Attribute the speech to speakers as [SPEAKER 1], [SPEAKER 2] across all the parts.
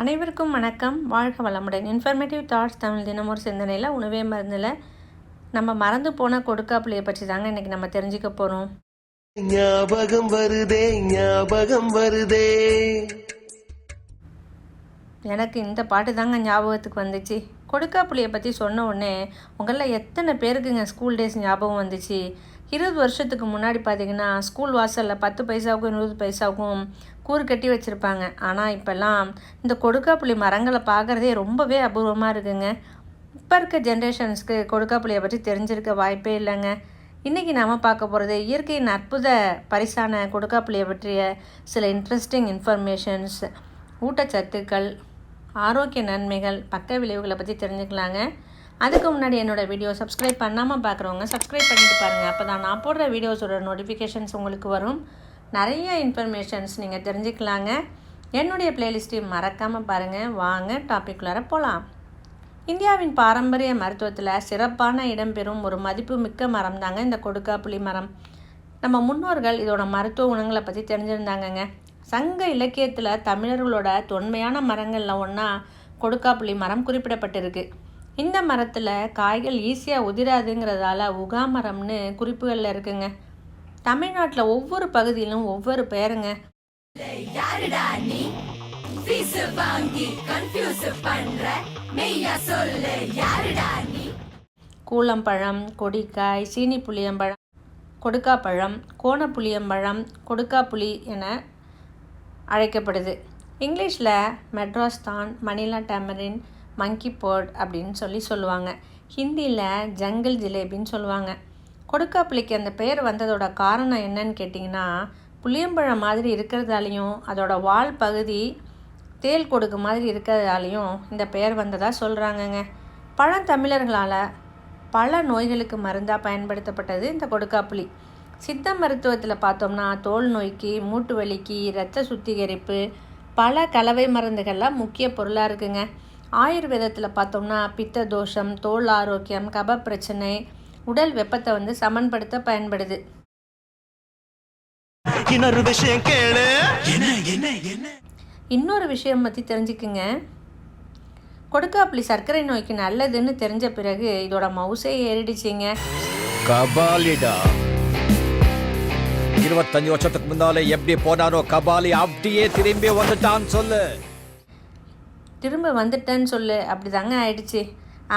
[SPEAKER 1] அனைவருக்கும் வணக்கம். வாழ்க வளமுடன். இன்ஃபர்மேட்டிவ் தாட்ஸ் தமிழ் தினம் ஒரு சிந்தனையில் உணவே மருந்தில் நம்ம மறந்து போன கொடுக்காப்புளியை பற்றி தாங்க இன்றைக்கி நம்ம தெரிஞ்சுக்க போகிறோம்
[SPEAKER 2] ஞாபகம் வருதே ஞாபகம் வருதே.
[SPEAKER 1] எனக்கு இந்த பாட்டு தாங்க ஞாபகத்துக்கு வந்துச்சு. கொடுக்காப்புளியை பற்றி சொன்ன உடனே உங்களில் எத்தனை பேருக்குங்க ஸ்கூல் டேஸ் ஞாபகம் வந்துச்சு? இருபது வருஷத்துக்கு முன்னாடி பார்த்தீங்கன்னா ஸ்கூல் வாசலில் பத்து பைசாவுக்கும் இருபது பைசாவுக்கும் கூறு கட்டி வச்சுருப்பாங்க. ஆனால் இப்போல்லாம் இந்த கொடுக்காப்புளி மரங்களை பார்க்குறதே ரொம்பவே அபூர்வமாக இருக்குங்க. இப்போ இருக்க ஜென்ரேஷன்ஸ்க்கு கொடுக்காப்புளியை பற்றி தெரிஞ்சிருக்க வாய்ப்பே இல்லைங்க. இன்றைக்கி நாம் பார்க்க போகிறது இயற்கையின் அற்புத பரிசான கொடுக்காப்புளியை பற்றிய சில இன்ட்ரெஸ்டிங் இன்ஃபர்மேஷன்ஸ் ஊட்டச்சத்துக்கள் ஆரோக்கிய நன்மைகள் பக்க விளைவுகளை பற்றி தெரிஞ்சுக்கலாங்க. அதுக்கு முன்னாடி என்னோட வீடியோ சப்ஸ்கிரைப் பண்ணாமல் பார்க்குறவங்க சப்ஸ்கிரைப் பண்ணிட்டு பாருங்கள் அப்போ தான் நான் போடுற வீடியோஸோட நோட்டிஃபிகேஷன்ஸ் உங்களுக்கு வரும். நிறைய இன்ஃபர்மேஷன்ஸ் நீங்கள் தெரிஞ்சுக்கலாங்க. என்னுடைய பிளேலிஸ்ட்டையும் மறக்காமல் பாருங்கள் வாங்க டாபிக்குள்ளார போகலாம் இந்தியாவின் பாரம்பரிய மருத்துவத்தில் சிறப்பான இடம்பெறும் ஒரு மதிப்பு மிக்க மரம் தாங்க இந்த கொடுக்காப்புளி மரம். நம்ம முன்னோர்கள் இதோட மருத்துவ குணங்களை பற்றி தெரிஞ்சிருந்தாங்கங்க. சங்க இலக்கியத்தில் தமிழர்களோட தொன்மையான மரங்களில் ஒன்றா கொடுக்காப்புளி மரம் குறிப்பிடப்பட்டிருக்கு. இந்த மரத்தில் காய்கள் ஈஸியாக உதிராதுங்கிறதால உகா மரம்னு குறிப்புகளில் இருக்குங்க. தமிழ்நாட்டில் ஒவ்வொரு பகுதியிலும் ஒவ்வொரு
[SPEAKER 3] நீ?
[SPEAKER 1] கூளம்பழம் கொடிக்காய் சீனி புளியம்பழம் கொடுக்காப்பழம் கோணப்புளியம்பழம் கொடுக்காப்புளி என அழைக்கப்படுது. இங்கிலீஷில் மெட்ராஸ்தான் மணிலா டேமரின் மங்கி போர்ட் அப்படின்னு சொல்லி சொல்லுவாங்க. ஹிந்தியில் ஜங்கிள் ஜிலேபின்னு சொல்லுவாங்க. கொடுக்காப்புளிக்கு அந்த பெயர் வந்ததோட காரணம் என்னன்னு கேட்டிங்கன்னா புளியம்பழம் மாதிரி இருக்கிறதாலையும் அதோட வால் பகுதி தேல் கொடுக்கு மாதிரி இருக்கிறதாலையும் இந்த பெயர் வந்ததாக சொல்கிறாங்கங்க பழந்தமிழர்களால் பல நோய்களுக்கு மருந்தாக பயன்படுத்தப்பட்டது இந்த கொடுக்காப்புளி. சித்த மருத்துவத்தில் பார்த்தோம்னா தோல் நோய்க்கு மூட்டு வலிக்கு இரத்த சுத்திகரிப்பு பல கலவை மருந்துகள்லாம் முக்கிய பொருளாக இருக்குங்க. ஆயுர்வேதத்தில் பார்த்தோம்னா பித்த தோஷம் தோல் ஆரோக்கியம் கப பிரச்சனை உடல் வெப்பத்தை வந்து சமன்படுத்த பயன்படுது.
[SPEAKER 2] இன்னொரு விஷயம் கேளு. என்ன என்ன என்ன?
[SPEAKER 1] இன்னொரு விஷயம் பற்றி தெரிஞ்சுக்குங்க. கொடுக்காப்புளி சர்க்கரை நோய்க்கு நல்லதுன்னு தெரிஞ்ச பிறகு இதோட மவுசே ஏறிடுச்சிங்க.
[SPEAKER 4] கபாலிடா. இருபத்தஞ்சு வருஷத்துக்கு முன்னாலே எப்படி போனாரோ கபாலி அப்படியே திரும்பி வந்துட்டான்னு சொல்லு.
[SPEAKER 1] திரும்ப வந்துட்டேன்னு சொல்லு. அப்படி தாங்க ஆயிடுச்சு.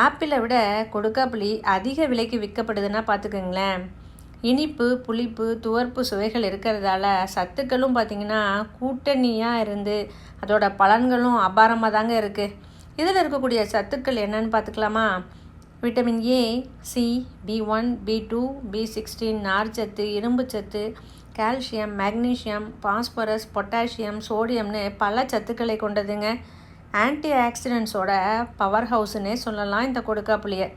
[SPEAKER 1] ஆப்பிளை விட கொடுக்காப்புளி அதிக விலைக்கு விற்கப்படுதுன்னா பார்த்துக்கோங்களேன். இனிப்பு புளிப்பு துவர்ப்பு சுவைகள் இருக்கிறதால சத்துக்களும் பார்த்திங்கன்னா கூட்டணியாக இருந்து அதோட பலன்களும் அபாரமாக தாங்க இருக்குது இதில் இருக்கக்கூடிய சத்துக்கள் என்னன்னு பார்த்துக்கலாமா? Vitamin A C B one B two B sixteen நார்ச்சத்து இரும்புச்சத்து கால்சியம் மேக்னீசியம் பாஸ்பரஸ் பொட்டாசியம் சோடியம்னு பல சத்துக்களை கொண்டதுங்க. ஆன்டி ஆக்சிடென்ட்ஸோட பவர் ஹவுஸ்னே சொல்லலாம் இந்த கொடுக்காப்புளியை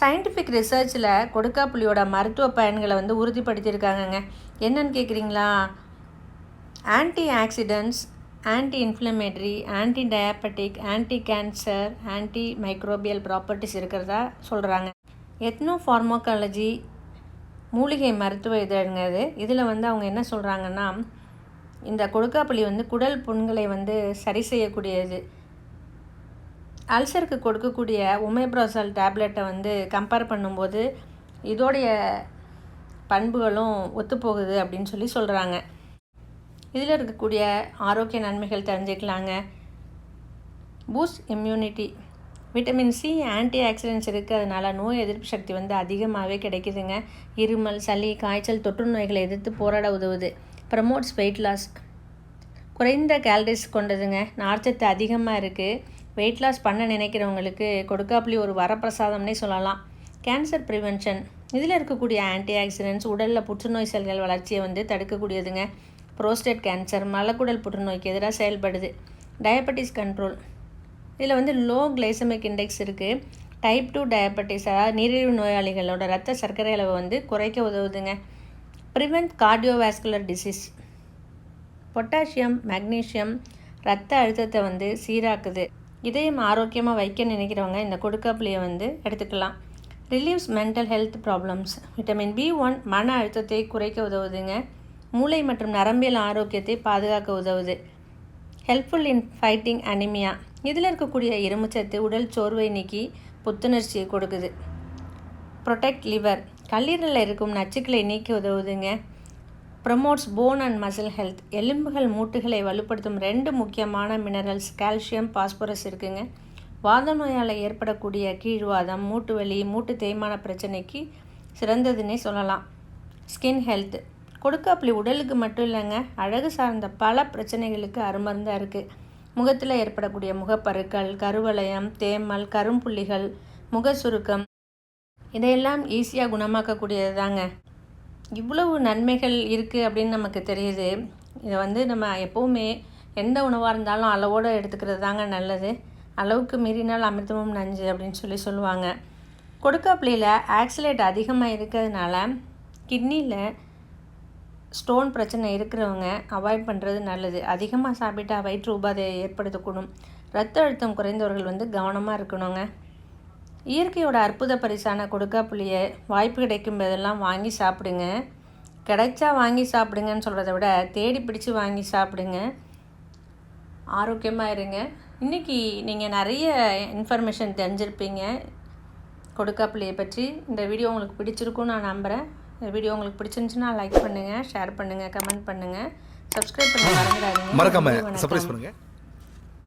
[SPEAKER 1] சயின்டிஃபிக் ரிசர்ச்சில் கொடுக்காப்புளியோட மருத்துவ பயன்களை வந்து உறுதிப்படுத்தியிருக்காங்கங்க. என்னன்னு கேட்குறீங்களா antioxidants anti inflammatory anti diabetic anti cancer antimicrobial properties இருக்கிறதா சொல்கிறாங்க எத்னோ ஃபார்மோகாலஜி மூலிகை மருத்துவ இதழுங்க இதில் வந்து அவங்க என்ன சொல்கிறாங்கன்னா இந்த கொடுக்காப்புளி வந்து குடல் புண்களை வந்து சரி செய்யக்கூடியது. அல்சருக்கு கொடுக்கக்கூடிய ஒமேப்ரோசல் டேப்லெட்டை வந்து கம்பேர் பண்ணும்போது இதோடைய பண்புகளும் ஒத்துப்போகுது அப்படின்னு சொல்லி சொல்கிறாங்க இதில் இருக்கக்கூடிய ஆரோக்கிய நன்மைகள் தெரிஞ்சுக்கலாங்க. Boost immunity. Vitamin C antioxidants இருக்கிறதுனால நோய் எதிர்ப்பு சக்தி வந்து அதிகமாகவே கிடைக்குதுங்க. இருமல் சளி காய்ச்சல் தொற்று நோய்களை எதிர்த்து போராட உதவுது. ப்ரமோட்ஸ் வெயிட் லாஸ் குறைந்த கேலரிஸ் கொண்டதுங்க. நார்ச்சத்து அதிகமாக இருக்குது வெயிட் லாஸ் பண்ண நினைக்கிறவங்களுக்கு கொடுக்காப்புலி ஒரு வரப்பிரசாதம்னே சொல்லலாம். கேன்சர் ப்ரிவென்ஷன் இதில் இருக்கக்கூடிய ஆன்டி ஆக்சிடென்ட்ஸ் உடலில் புற்றுநோய் செல்கள் வளர்ச்சியை வந்து தடுக்கக்கூடியதுங்க. புரோஸ்டேட் கேன்சர் மலக்குடல் புற்றுநோய்க்கு எதிராக செயல்படுது. டயபெட்டிஸ் கண்ட்ரோல் இதில் வந்து லோ கிளைசமிக் இண்டெக்ஸ் இருக்குது டைப் டூ டயபெட்டிஸ் அதாவது நீரிழிவு நோயாளிகளோட ரத்த சர்க்கரை அளவை வந்து குறைக்க உதவுதுங்க. Prevent cardiovascular disease potassium magnesium ரத்த அழுத்தத்தை வந்து சீராக்குது. இதயம் ஆரோக்கியமாக வைக்க நினைக்கிறவங்க இந்த கொடுக்காப்புளியை வந்து எடுத்துக்கலாம். Relieves mental health problems vitamin B one மன அழுத்தத்தை குறைக்க உதவுதுங்க. மூளை மற்றும் நரம்பியல் ஆரோக்கியத்தை பாதுகாக்க உதவுது. ஹெல்ப்ஃபுல் இன் ஃபைட்டிங் அனிமியா இதில் இருக்கக்கூடிய இரும்புச்சத்து உடல் சோர்வை நீக்கி புத்துணர்ச்சியை கொடுக்குது. ப்ரொடெக்ட் லிவர் கல்லீரலில் இருக்கும் நச்சுக்களை நீக்கி உதவுதுங்க. Promotes bone and muscle health எலும்புகள் மூட்டுகளை வலுப்படுத்தும் ரெண்டு முக்கியமான மினரல்ஸ் கால்சியம் பாஸ்பரஸ் இருக்குங்க. வாத நோயால் ஏற்படக்கூடிய கீழ்வாதம் மூட்டு வலி மூட்டு தேய்மான பிரச்சனைக்கு சிறந்ததுன்னே சொல்லலாம். ஸ்கின் ஹெல்த் கொடுக்காப்புளி உடலுக்கு மட்டும் இல்லைங்க அழகு சார்ந்த பல பிரச்சனைகளுக்கு அருமருந்தாக இருக்குது முகத்தில் ஏற்படக்கூடிய முகப்பருக்கள் கருவளையம் தேமல் கரும்புள்ளிகள் முக சுருக்கம் இதையெல்லாம் ஈஸியாக குணமாக்கக்கூடியது தாங்க இவ்வளவு நன்மைகள் இருக்குது அப்படின்னு நமக்கு தெரியுது. இதை வந்து நம்ம எப்போவுமே எந்த உணவாக இருந்தாலும் அளவோடு எடுத்துக்கிறது தாங்க நல்லது. அளவுக்கு மீறினால் அமிர்தமும் நஞ்சு அப்படின்னு சொல்லி சொல்லுவாங்க. கொடுக்காப்புளியில் ஆக்சிலேட் அதிகமாக இருக்கிறதுனால கிட்னியில் ஸ்டோன் பிரச்சனை இருக்கிறவங்க அவாய்ட் பண்ணுறது நல்லது. அதிகமாக சாப்பிட்டா வயிற்று உபாதையை ஏற்படுத்தக்கூடும். ரத்த அழுத்தம் குறைந்தவர்கள் வந்து கவனமாக இருக்கணுங்க. இயற்கையோட அற்புத பரிசான கொடுக்காப்புளியை வாய்ப்பு கிடைக்கும் போதெல்லாம் வாங்கி சாப்பிடுங்க. கிடைச்சா வாங்கி சாப்பிடுங்கன்னு சொல்கிறத விட தேடி பிடிச்சு வாங்கி சாப்பிடுங்க. ஆரோக்கியமாக இருங்க. இன்றைக்கி நீங்கள் நிறைய இன்ஃபர்மேஷன் தெரிஞ்சிருப்பீங்க. கொடுக்காப்புளியை பற்றி. இந்த வீடியோ உங்களுக்கு பிடிச்சிருக்கும்னு நான் நம்புகிறேன் இந்த வீடியோ உங்களுக்கு பிடிச்சிருந்துச்சுன்னா லைக் பண்ணுங்கள் ஷேர் பண்ணுங்கள் கமெண்ட் பண்ணுங்கள் சப்ஸ்கிரைப் பண்ண மறந்துடாதீங்க.
[SPEAKER 5] மறக்காம
[SPEAKER 1] நன்றி, வணக்கம்.
[SPEAKER 5] சர்ப்ரைஸ் பண்ணுங்க.